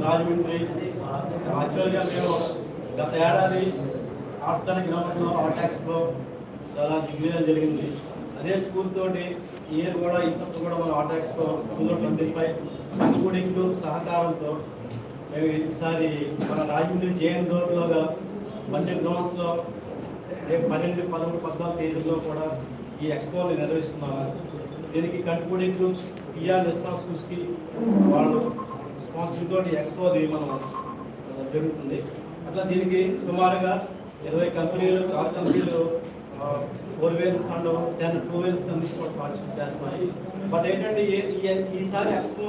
రాజమండ్రి యాక్చువల్గా మేము గత ఏడాది ఆర్ట్స్ కాలేజ్ గ్రౌండ్లో ఆటాక్స్లో చాలా దిగ్విజయం జరిగింది. అదే స్కూల్ తోటి ఇయర్ కూడా ఈ సంవత్సరం కూడా మన ఆటాక్స్లో two thousand twenty five including సహకారంతో. మేము ఈసారి మన రాజమండ్రి జేఎన్ రోడ్లోగా మంచి గ్రౌండ్స్లో రేపు పన్నెండు పదమూడు పద్నాలుగు తేదీల్లో కూడా ఈ ఎక్స్పోని నిర్వహిస్తున్నాము. దీనికి కంటిపూడి గ్రూప్స్ పిఆర్ నిస్సాం స్కూల్స్కి వాళ్ళు స్పాన్సర్ తోటి ఎక్స్పోది మనం జరుగుతుంది. అట్లా దీనికి సుమారుగా ఇరవై కంపెనీలు ఆరు కంపెనీలు four wheels and ten two wheels companies కూడా పార్టిసిపేట్ చేస్తున్నాయి. బట్ ఏంటంటే ఈసారి ఎక్స్పో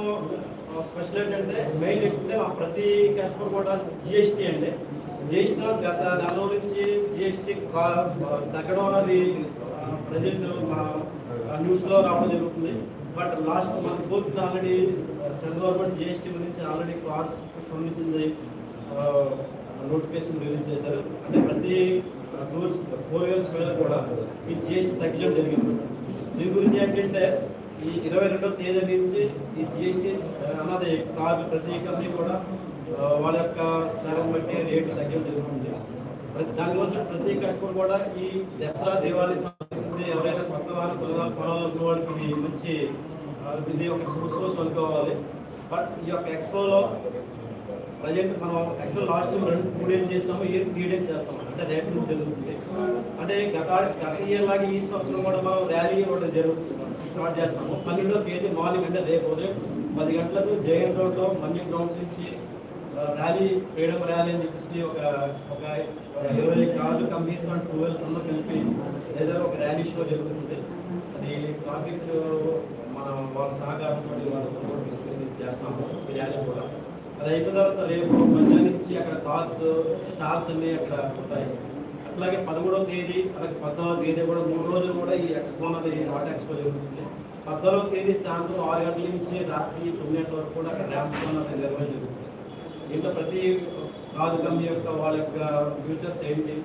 స్పెషల్ ఏంటంటే మెయిన్ ఏంటంటే మా ప్రతి కస్టమర్ కూడా జిఎస్టీ అండి. జిఎస్టీ గత నెల నుంచి జిఎస్టీ తగ్గడం అనేది ప్రజెంట్ మన న్యూస్లో రావడం జరుగుతుంది. బట్ లాస్ట్ మన fourth already central government GST గురించి ఆల్రెడీ కార్స్ సంబంధించింది నోటిఫికేషన్ రిలీజ్ చేశారు. అంటే ప్రతి టూర్స్ ఫోర్ ఇయర్స్ మీద కూడా ఈ జిఎస్టీ తగ్గించడం జరిగింది. దీని గురించి ఏంటంటే ఈ ఇరవై రెండవ తేదీ నుంచి ఈ జిఎస్టీ అన్నది కార్ ప్రతి కంపెనీ కూడా వాళ్ళ యొక్క స్థలం బట్టి రేటు తగ్గడం జరుగుతుంది దానికోసం ప్రతి కష్టం కూడా ఈ దసరా దీవాళి సంబంధించింది ఎవరైనా కొత్త వాళ్ళు కొనాలి కొనాలనుకున్న వాళ్ళకి ఇది మంచి ఇది ఒక సోర్స్ అనుకోవాలి. బట్ ఈ యొక్క ఎక్స్పోలో ప్రజెంట్ మనం యాక్చువల్ లాస్ట్ టైం రెండు టూ డేస్ చేస్తాము ఈ త్రీ డేస్ చేస్తాము అంటే రేపు నుంచి జరుగుతుంది. అంటే గత గత ఇయర్ లాగా ఈ సంవత్సరం కూడా మనం ర్యాలీ కూడా జరుగుతుంది. స్టార్ట్ చేస్తాము. పన్నెండో తేదీ మార్నింగ్ అంటే రేపు ఉదయం పది గంటలకు జగన్ రోడ్లో మంచి గ్రౌండ్ నుంచి ర్యాలీ ఫ్రీడమ్ ర్యాలీ అని చెప్పేసి ఒక ఒక ఇరవై కార్లు కంపెనీస్ అండ్ టూ వీల్స్ అందరూ కలిపి లేదా ఒక ర్యాలీ షో జరుగుతుంది. అది ట్రాఫిక్ మన వాళ్ళ సహకారంతో వాళ్ళ సపోర్ట్ తీసుకుని చేస్తాము ర్యాలీ కూడా. అది అయిపోయిన తర్వాత రేపు మధ్యాహ్నం నుంచి అక్కడ కార్స్ స్టార్స్ అన్నీ అక్కడ ఉంటాయి. అట్లాగే పదమూడవ తేదీ అలాగే పద్నాలుగో తేదీ కూడా మూడు రోజులు కూడా ఈ ఎక్స్పో అనేది నాట్ ఎక్స్పో జరుగుతుంది. పద్నాలుగో తేదీ సాయంత్రం ఆరు గంటల నుంచి రాత్రి తొమ్మిది గంటల వరకు కూడా అక్కడ ర్యాంప్ అనేది నిర్వహణ ఇంత ప్రతి కాదు కంపెనీ యొక్క వాళ్ళ యొక్క ఫ్యూచర్స్ ఏంటి?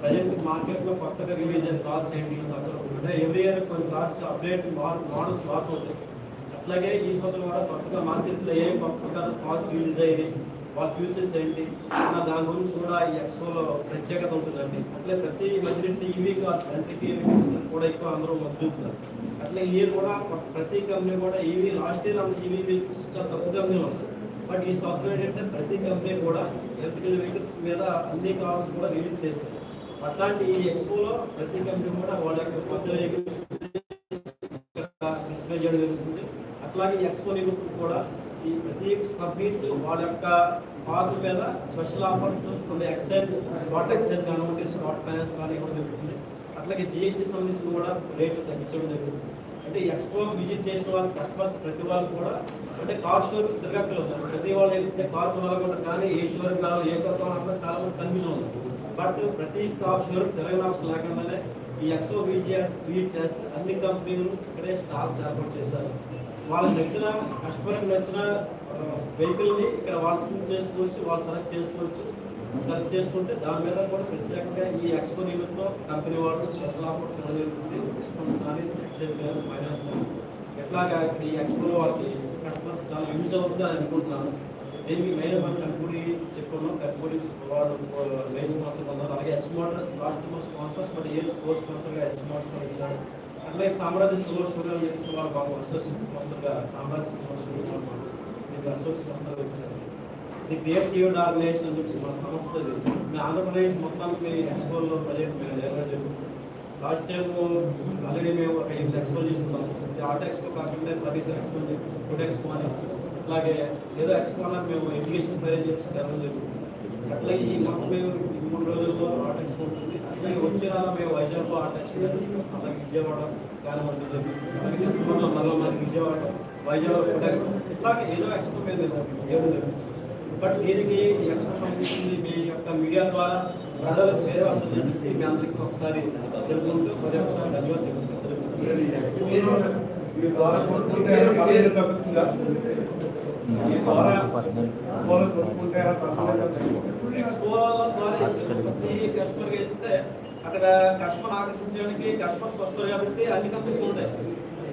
ప్రజెంట్ మార్కెట్లో కొత్తగా రిలీజ్ అయిన కార్స్ ఏంటి? ఈ సంవత్సరం అంటే ఎవ్రీ ఇయర్ కొన్ని కార్స్ అప్డేట్ మోడల్స్ మారుతుంటాయి అట్లాగే ఈ సంవత్సరం కూడా కొత్తగా మార్కెట్లో ఏ కొత్తగా కార్స్ రిలీజ్ అయ్యింది వాళ్ళ ఫ్యూచర్స్ ఏంటి? అన్న దాని గురించి కూడా ఈ ఎక్స్పోలో ప్రత్యేకత ఉంటుందండి. అట్లే ప్రతి మధ్య ఈవీ కార్స్ ఎలక్ట్రిక్ కూడా ఎక్కువ అందరూ మొగ్గు చూపుతారు. అట్లే ఈ కూడా ప్రతి కంపెనీ కూడా ఈవీ లాస్ట్ ఇయర్ ఈవీ చాలా తక్కువ కంపెనీలు ఉన్నాయి. బట్ ఈ సాఫ్ట్వేర్ ఏంటంటే ప్రతి కంపెనీ కూడా ఎలక్ట్రికల్ వెహికల్స్ మీద అన్ని కార్స్ కూడా రిలీజ్ చేస్తుంది అట్లాంటి ఈ ఎక్స్పోలో ప్రతి కంపెనీ కూడా వాళ్ళ యొక్క కొత్త వెహికల్స్ డిస్ప్లే చేయడం జరుగుతుంది. అట్లాగే ఎక్స్పో నిరూపణ కూడా ఈ ప్రతి కంపెనీస్ వాళ్ళ యొక్క కార్ల మీద స్పెషల్ ఆఫర్స్ కొన్ని ఎక్సైజ్ స్పాట్ ఎక్సైజ్ కానివ్వండి స్పాట్ ఫైనాన్స్ కానీ ఇవ్వడం జరుగుతుంది. అట్లాగే జిఎస్టీ సంబంధించిన కూడా రేట్లు తగ్గించడం జరుగుతుంది. అంటే ఎక్స్పో విజిట్ చేసిన వాళ్ళ కస్టమర్స్ ప్రతి వాళ్ళు కూడా అంటే కార్ షోరూమ్స్ తిరగక్కర్లేదు. ప్రతి వాళ్ళు ఏంటంటే కార్ కొనాలనుకుంటారు కానీ ఏ షోరూమ్ కావాలి ఏ కార్ కొనాలన్నా చాలా మంది కన్ఫ్యూజన్ ఉంది బట్ ప్రతి కార్ షోరూమ్ తిరగని అవసరం లేకుండానే ఈ ఎక్స్పో విజిట్ విజిట్ చేస్తే అన్ని కంపెనీలు ఇక్కడే స్టాల్స్ ఏర్పాటు చేశారు. వాళ్ళకి నచ్చిన కస్టమర్కి నచ్చిన వెహికల్ని ఇక్కడ వాళ్ళు చూస్ చేసుకోవచ్చు వాళ్ళు సెలెక్ట్ చేసుకోవచ్చు. సెలెక్ట్ చేసుకుంటే దాని మీద కూడా ప్రత్యేకంగా ఈ ఎక్స్పో నిమిత్తం కంపెనీ వాళ్ళు స్పెషల్ ఆఫర్స్ ఇవ్వగలుగుతుంది డిస్కౌంట్స్ కానీ ఎక్సైజ్ క్లియర్స్ ఫైనాన్స్ కానీ ఎట్లాగా ఈ ఎక్స్పోలో వాళ్ళకి కస్టమర్స్ చాలా యూజ్ అవుతుంది అని అనుకుంటున్నాను. దీనికి మెయిన్ మనం కనుపూడి చెప్పుకున్నాం కనుపూడి వాళ్ళు మెయిన్ స్పాన్సర్ ఉన్నారు. అలాగే ఎస్ మోటార్స్ లాస్ట్ స్పాన్సర్స్ మరి ఏ కో స్పాన్సర్గా ఎస్ మోటార్స్ ఇచ్చారు? అట్లాగే సామ్రాజ్య సిల్వర్ స్టూడియో అని చెప్పేసి వాళ్ళు బాబు అసోసియేట్ స్పాన్సర్గా సామ్రాజ్య సిల్వర్ స్టూడియో దీనికి అసోసియేట్ స్పాన్సర్గా ఇచ్చారు. ది క్రియేట్స్ ఆర్గనైజేషన్ అని చెప్పి మా సంస్థ ఇది మీ ఆంధ్రప్రదేశ్ మొత్తానికి మీ ఎక్స్పోలో ప్రజెంట్ మేము జరగడం లాస్ట్ టైం ఆల్రెడీ మేము ఒక ఎనిమిది ఎక్స్పో చేస్తున్నాం. ఇది ఆర్ట్ ఎక్స్పో కాకుండా ఫర్నిచర్ ఎక్స్పో అని చెప్పేసి ఫుడ్ ఎక్స్పో అని అలాగే ఏదో ఎక్స్పో అన్నా మేము ఎడ్యుకేషన్ ఫైర్ అని చెప్పేసి జరగడం జరుగుతుంది. అట్లాగే ఈ మొత్తం మేము ఈ మూడు రోజుల్లో ఆర్ట్ ఎక్స్పో ఉంటుంది. అట్లాగే వచ్చే నెల మేము వైజాగ్లో ఆర్ట్ ఎక్స్పో జరుగుతుంది అలాగే విజయవాడ కానివ్వండి జరుగుతుంది అలాగే డిసెంబర్లో మళ్ళీ విజయవాడ వైజాగ్లో ఫుడ్ ఎక్స్పో. ఇట్లాగే ఏదో ఎక్స్పో మీద ఏదో జరుగుతుంది. బట్ దీనికి ఎక్స్ప్రెషన్ మీ యొక్క మీడియా ద్వారా ప్రజలకు చేరవలసింది చెప్పేసి మీ అందరికీ ఒకసారి తెలుపుకుంటూ మరి ఒకసారి ధన్యవాదాలు ద్వారా ద్వారా ఎక్స్పోల ద్వారా ఈ కస్టమర్కి వెళ్తే అక్కడ కస్టమర్ ఆకర్షించడానికి కస్టమర్స్ వస్తారు కాబట్టి అన్ని కంపెనీస్ ఉంటాయి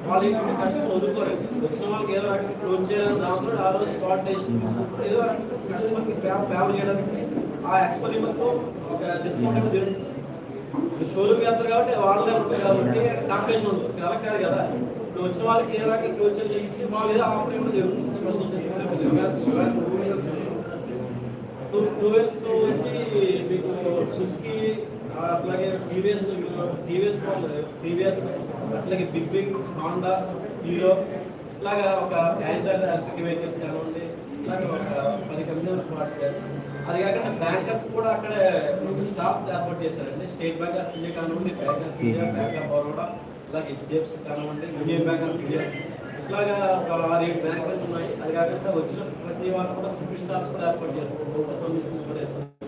వాళ్ళు ఏంటంటే కస్టమర్ వదులుకోరండి వచ్చిన వాళ్ళకి ఏదో రకంగా క్లోజ్ చేయడానికి దాంతో ఆ రోజు స్పాట్ చేసి ఏదో రకంగా కస్టమర్కి ఫేవర్ చేయడానికి ఆ ఎక్స్పైరీ మొత్తం ఒక డిస్కౌంట్ అనేది జరుగుతుంది. షోరూమ్ వెళ్తారు కాబట్టి వాళ్ళే ఉంటారు కాబట్టి కాంపిటీషన్ ఉంటుంది. అలా కాదు కదా. ఇప్పుడు వచ్చిన వాళ్ళకి ఏ రకంగా క్లోజ్ చేసి వాళ్ళు ఏదో ఆఫర్ ఇవ్వడం జరుగుతుంది. Special discount two two wheels వచ్చి మీకు సుజుకి అట్లాగే టీవీఎస్ టీవీఎస్ వాళ్ళు టీవీఎస్ అట్లాగే బిగ్ బిగ్ హోండా హీరో ఇలాగా ఒక ఐదు ఎలక్ట్రిక్ వెహికల్స్ కానివ్వండి ఇలాగే ఒక పది కంపెనీలు ప్రొవైడ్ చేస్తాం అది కాకుండా బ్యాంకర్స్ కూడా అక్కడే స్టాఫ్స్ ఏర్పాటు చేశారండి. స్టేట్ బ్యాంక్ ఆఫ్ ఇండియా కానివ్వండి Bank of India Bank of Baroda ఇలాగ హెచ్డిఎఫ్సి కానివ్వండి యూనియన్ బ్యాంక్ ఆఫ్ ఇండియా ఇట్లాగా ఒక ఆరు ఏడు బ్యాంకులు ఉన్నాయి. అది కాకుండా వచ్చిన ప్రతి వాళ్ళు కూడా ఫుడ్ స్టాల్స్ కూడా ఏర్పాటు చేస్తారు సంబంధించిన కూడా ఏర్పాటు